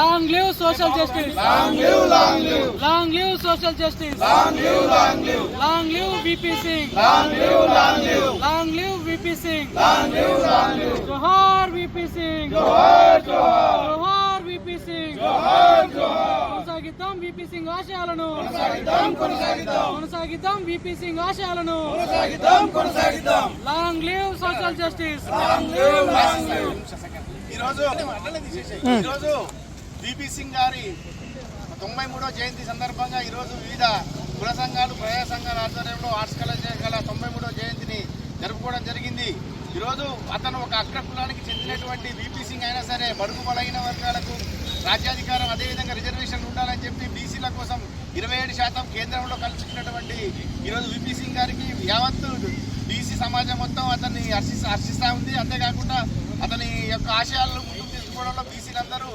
Long live social justice. Long live long live. Long live social justice. Long live long live. Long live VP Singh long live long live. Long live VP Singh long live long live. జోహార్ VP Singh జోహార్ జోహార్. జోహార్ VP Singh జోహార్ జోహార్. కొనసాగిద్దాం VP Singh ఆశయాలను. కొనసాగిద్దాం కొనసాగిద్దాం. కొనసాగిద్దాం విపి సింగ్ ఆశయాలను. కొనసాగిద్దాం కొనసాగిద్దాం. Long live social justice. Long live long live. ఈరోజు ఈరోజు బీపీ సింగ్ గారి తొంభై మూడో జయంతి సందర్భంగా ఈరోజు వివిధ కుల సంఘాలు ప్రజా సంఘాల ఆధ్వర్యంలో ఆర్ట్స్ కళాశాల గల తొంభై మూడో జయంతిని జరుపుకోవడం జరిగింది. ఈరోజు అతను ఒక అగ్ర కులానికి చెందినటువంటి బీపీ సింగ్ అయినా సరే బడుగు బలహీన వర్గాలకు రాజ్యాధికారం అదేవిధంగా రిజర్వేషన్ ఉండాలని చెప్పి బీసీల కోసం ఇరవై ఏడు శాతం కేంద్రంలో కలుసుకున్నటువంటి ఈరోజు విపి సింగ్ గారికి యావత్తు బీసీ సమాజం మొత్తం అతన్ని హర్షిస్తా హర్షిస్తూ ఉంది. అంతేకాకుండా అతని యొక్క ఆశయాలను ముందుకు తీసుకోవడంలో బీసీలందరూ